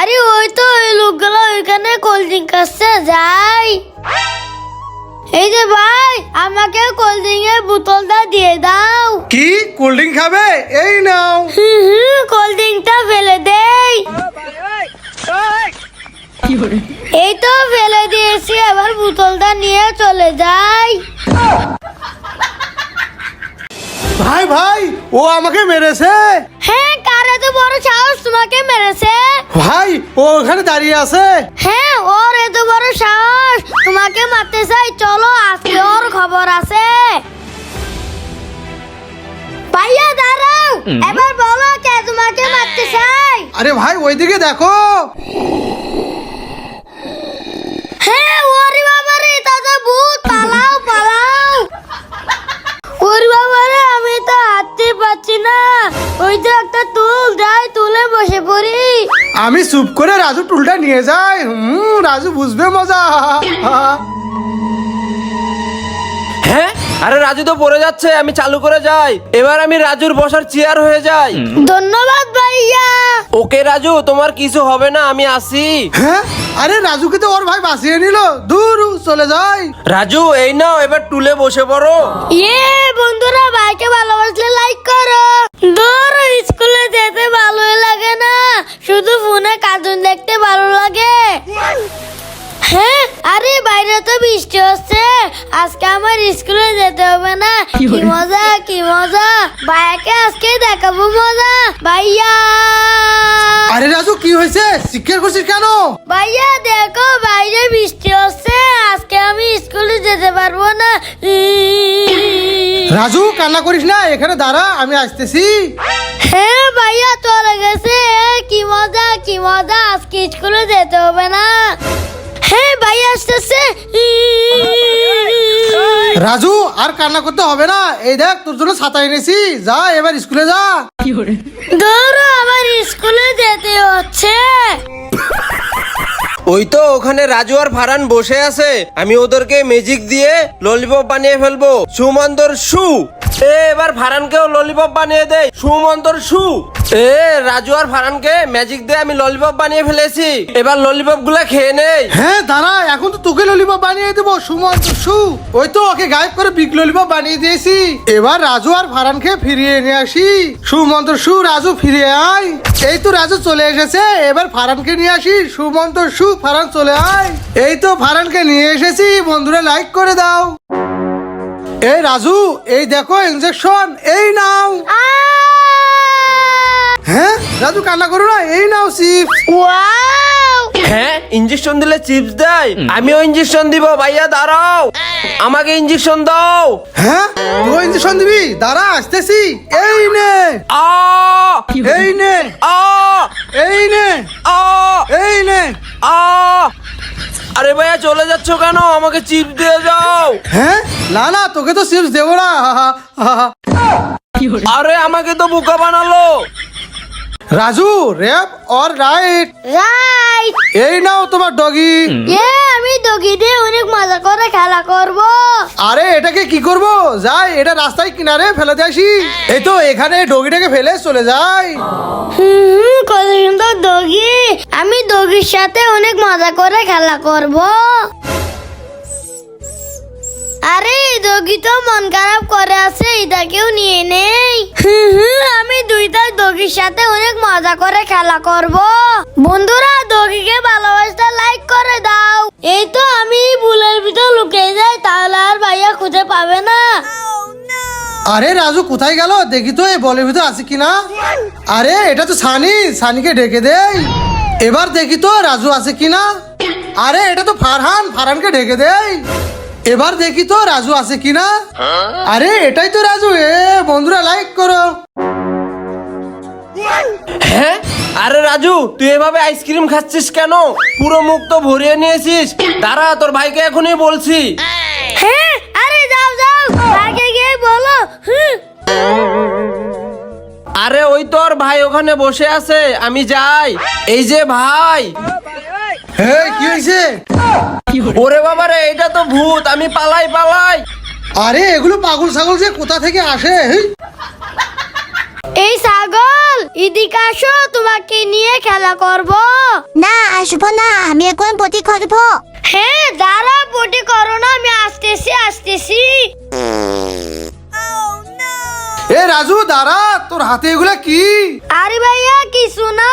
আরে ওই তো ওই লোকগুলো ওইখানে কোল্ড ড্রিঙ্ক আসছে যাই। এই যে ভাই আমাকে কোল্ড ড্রিঙ্কের বোতলটা দিয়ে দাও। কি? কোল্ড ড্রিঙ্ক খাবে? এই নাও। কোল্ড ড্রিঙ্কটা ফেলে দেই। এই তো ফেলে দিয়েছি আবার বোতলটা নিয়ে চলে যাই। ভাই ভাই ও আমাকে মেরেছে? হ্যাঁ কার এত বড় সাহস তোমাকে মেরেছে? ভাই ও ওখানে দাঁড়িয়ে আছে? হ্যাঁ ওর এত বড় সাহস। তোমাকে মারতে চাই চলো আজকে ওর খবর আছে। ভাইয়া দাঁড়াও। এবার বলো কে তোমাকে মারতে চাই আরে ভাই ওইদিকে দেখো। চুপ করে রাজু টুলটা নিয়ে যাই হুম রাজু বুঝবে মজা। হ্যাঁ? আরে রাজু তো পড়ে যাচ্ছে আমি চালু করে যাই। এবার আমি রাজুর বসার চেয়ার হয়ে যাই। ধন্যবাদ ভাইয়া। ওকে রাজু তোমার কিছু হবে না আমি আসি। হ্যাঁ? আরে রাজুকে তো ওর ভাই বাঁচিয়ে নিল। দূর চলে যাই। রাজু এই নাও এবার টুলে বসে পড়ো। ইয়ে বন্ধুরা ভাইকে ভালোবাসলে লাইক করো। দূর স্কুলে যেতে ভালোই তো বৃষ্টি হচ্ছে। আজকে আমার স্কুলে যেতে হবে না। কি মজা কি মজা। ভাইয়াকে আজকে দেখাবো মজা। ভাইয়া! আরে রাজু কি হয়েছে? শিক্ষা করছিস কেন? ভাইয়া দেখো বাইরে বৃষ্টি হচ্ছে। আজকে আমি স্কুলে যেতে পারব না। রাজু কান্না করিস না এখানে দাঁড়া আমি আসতেছি। হ্যাঁ ভাইয়া চলে গেছে। কি মজা কি মজা। আজকে স্কুলে যেতে হবে না। হ্যাঁ আসতেছে। রাজু আর কান্না করতে হবে না। এই দেখ তোর জন্য ছাতা এনেছি। যা এবার স্কুলে যা। ধরো আবার স্কুলে যেতে হচ্ছে। ওই তো ওখানে রাজু আর ফারান বসে আছে। আমি ওদেরকে ম্যাজিক দিয়ে ললিপপ বানিয়ে ফেলব। সুমন্তর সু। এ, এবার ফারানকেও ললিপপ বানিয়ে দেয় সুমন্তর সু। এ, রাজু আর ফারানকে ম্যাজিক দিয়ে আমি ললিপপ বানিয়ে ফেলেছি। এবার ললিপপগুলা খেয়ে নেই। হ্যাঁ দাঁড়া, এখন তো তোকে ললিপপ বানিয়ে দেবো সুমন্ত সু। ওই তো ওকে গায়েব করে বিগ ললিপপ বানিয়ে দিয়েছি। এবার রাজু আর ফারানকে ফিরিয়ে এনে আসি। সুমন্ত সু, রাজু, ফিরে আয়। এই তো রাজু চলে এসেছে। এবার ফারানকে নিয়ে আসি। সুমন্ত সু ফারান চলে আয়। এই তো ফারানকে নিয়ে এসেছি বন্ধুরা লাইক করে দাও। এই রাজু এই দেখো ইনজেকশন এই নাও। হ্যাঁ? রাজু কান্না করো না এই নাও সিপ ওয়াও হ্যাঁ ইঞ্জেকশন দিলে চিপস দেয়। আমিও ইঞ্জেকশন দিব ভাইয়া দাঁড়াও। আমাকে ইঞ্জেকশন দাও। হ্যাঁ? তুই ইঞ্জেকশন দিবি? দাঁড়া আসতেছি। এই নে। আ। এই নে। আ। এই নে। আ। এই নে। আ। আরে ভাইয়া চলে যাচ্ছ কেন? আমাকে চিপস দিয়ে যাও। হ্যাঁ? না না তোকে তো চিপস দেবো না। আরে আমাকে তো বোকা বানালো। Raju rap or right. Right. এই নাও তোমার ডগি। এ আমি ডগি দিয়ে অনেক মজা করে খেলা করব। আরে এটাকে কি করব? যাই এটা রাস্তায় কিনারে ফেলে দিয়ে আসি। এই তো এখানে ডগিটাকে ফেলে চলে যাই। হুম কত সুন্দর ডগি। আমি ডগির সাথে অনেক মজা করে খেলা করব। আরে দগি তো মন খারাপ করে আছে এটাকেও নিয়ে নেই। আমি দুইটা দগির সাথে অনেক মজা করে খেলা করব। বন্ধুরা দগিকে ভালোবাসতে লাইক করে দাও। এই তো আমি বুলের ভিতর লুকিয়ে যাই তাহলে আর ভাইয়া খুঁজে পাবে না। আরে রাজু কোথায় গেল? দেখি তো এই বলের ভিতর আছে কিনা? আরে এটা তো সানি সানিকে ডেকে দেই। এবার দেখি তো রাজু আছে কিনা? আরে এটা তো ফারহান ফারহানকে ডেকে দেই। এবার দেখি তো রাজু আছে কিনা। আরে এটাই তো রাজু। এ বন্ধুরা লাইক করো। হ্যাঁ? আরে রাজু তুই এভাবে আইসক্রিম খাচ্ছিস কেন? পুরো মুখ তো ভরিয়ে নিয়েছিস। দাঁড়া তোর ভাইকে এখনই বলছি। হ্যাঁ আরে যাও যাও। আগে গিয়ে বলো। আরে ওই তোর ভাই ওখানে বসে আছে। আমি যাই। এই যে ভাই। হে কি হয়েছে ওরে বাবা রে এটা তো ভূত আমি পালাই পালাই। আরে এগুলো পাগল ছাগল যে কোথা থেকে আসে এই ছাগল এদিকে আসো তোমাকে নিয়ে খেলা করব। না আসব না আমি এখন পটি করব। হ্যাঁ দাঁড়া পটি করো না আমি আসতেছি আসতেছি। এ রাজু দাঁড়া তোর হাতে এগুলা কি? কিছু না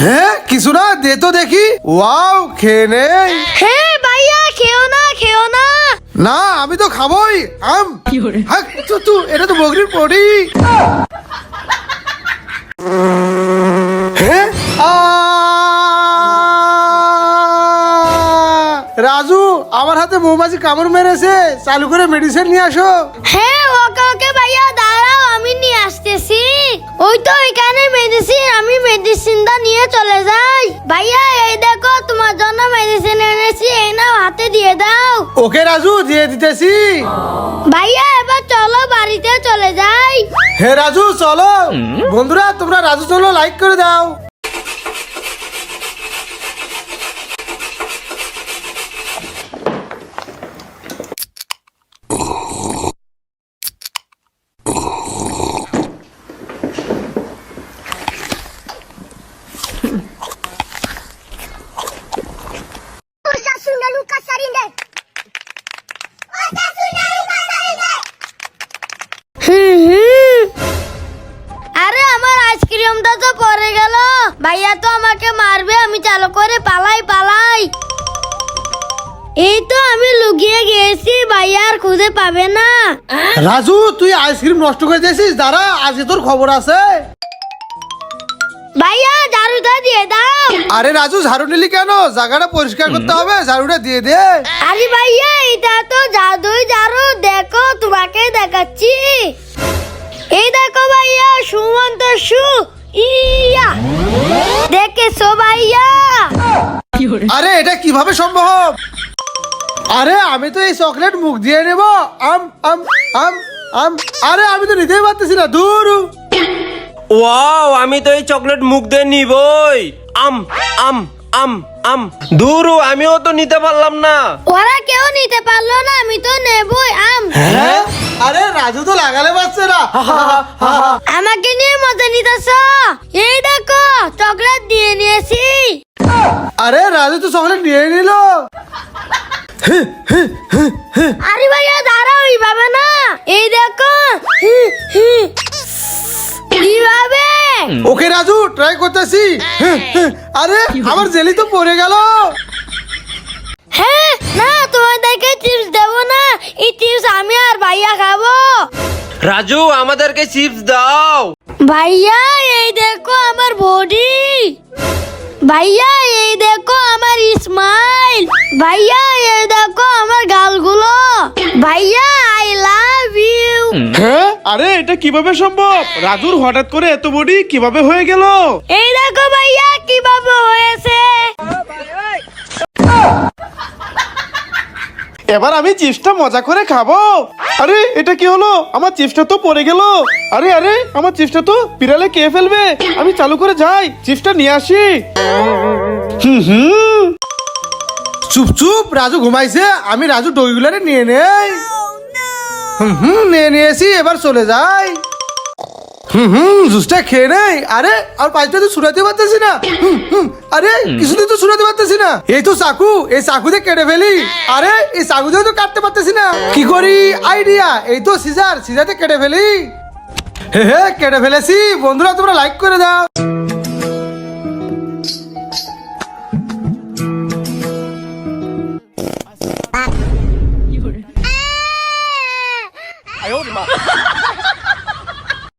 হ্যাঁ কিছু না দে তো দেখি। ওয়াও খেয়ে নেই। হ্যাঁ ভাইয়া খেও না খেও না। না আমি তো খাবোই। আম। হাক, তু, তু, এটা তো বগরির পড়ি হ্যাঁ? রাজু আমার হাতে মৌমাছি কামড় মেরেছে। চালু করে মেডিসিন নিয়ে আসো। হ্যাঁ ওকে ওকে ভাইয়া দাঁড়াও আমি নিয়ে আসতেছি। ওই তো এখানে মেডিসিন আমি মেডিসিনটা নিয়ে চলে যাই। ভাইয়া এই দেখো তোমার জন্য মেডিসিন এনেছি এই নাও হাতে দিয়ে দাও। ওকে রাজু দিয়ে দিতেছি। ভাইয়া এবার চলো বাড়িতে চলে যাই। হে রাজু চলো। বন্ধুরা তোমরা রাজু চলো লাইক করে দাও। হুম হুম। আরে আমার আইসক্রিমটা তো পড়ে গেল। ভাইয়া তো আমাকে মারবে আমি চালু করে পালাই পালাই। এই তো আমি লুকিয়ে গিয়েছি ভাইয়া আর খুঁজে পাবে না। রাজু তুই আইসক্রিম নষ্ট করে দিয়েছিস? দাঁড়া আজকে তোর খবর আছে। ভাইয়া দিয়ে দাও। আরে রাজু ঝাড়ু নিলি কেন? জায়গাটা পরিষ্কার করতে হবে ঝাড়ুটা দিয়ে দে। আরে ভাইয়া এটা তো জাদুই ঝাড়ু। দেখো তোমাকে দেখাচ্ছি। এই দেখো ভাইয়া সুমন্ত সু। ইয়া। দেখেছ ভাইয়া? আরে এটা কীভাবে সম্ভব? আরে আমি তো এই চকলেট মুখ দিয়ে নেব। আম আম আম আম। আরে আমি তো নিতেই পারতেছি না। দূর ওয়াও আমি তো এই চকলেট মুখ দিয়ে নিবই। আম আম আম আম। দূর আমিও তো নিতে পারলাম না। ওরা কেউ নিতে পারল না আমি তো নেবই আম। হ্যাঁ? আরে রাজু তো লাগালে পারছে না। আমাকে নিয়ে মজা নিতেছ? এই দেখো চকলেট দিয়ে নিয়েছি। আরে রাজু তো চকলেট নিয়ে নিল। রাজু ট্রাই করতেছি। আরে আমার জেলি তো পড়ে গেল। হ্যাঁ না তোমাদেরকে চিপস দেবো না। এই চিপস আমি আর ভাইয়া খাব। রাজু আমাদেরকে চিপস দাও। ভাইয়া এই দেখো আমার বডি। ভাইয়া এই দেখো আমার স্মাইল ভাইয়া এই দেখো আমার গালগুলো ভাইয়া আই লাভ ইউ হ্যাঁ আরে এটা কীভাবে সম্ভব? রাজুর হঠাৎ করে এত বডি কীভাবে হয়ে গেল? এই দেখো ভাইয়া কীভাবে হয়েছে? এবার আমি চিপসটা মজা করে খাব। আরে এটা কি হলো? আমার চিপসটা তো পড়ে গেল। আরে আরে আমার চিপসটা তো বিড়ালে কে ফেলবে। আমি চালু করে যাই চিপসটা নিয়ে আসি। হুম হুম। চুপ চুপ রাজু ঘুমাইছে। আমি রাজু ডইগুলারে নিয়ে নেই। হুম হুম নিয়ে নিয়েছি এবার চলে যাই। হুম হুম জুসটা খেয়ে নেই। আরে আর পাঁচটা তো ছুটাতে পারতেছি না। হুম, হুম, আরে কিছুদিন তো ছুটাতে পারতেছি না। এই তো চাকু এই চাকু দিয়ে কেটে ফেলি। আরে এই চাকু দিয়ে তো কাটতে পারতেছি না। কি করি? আইডিয়া এই তো সিজার সিজাতে কেটে ফেলি। হে হে কেটে ফেলেছি। বন্ধুরা তোমরা লাইক করে দাও।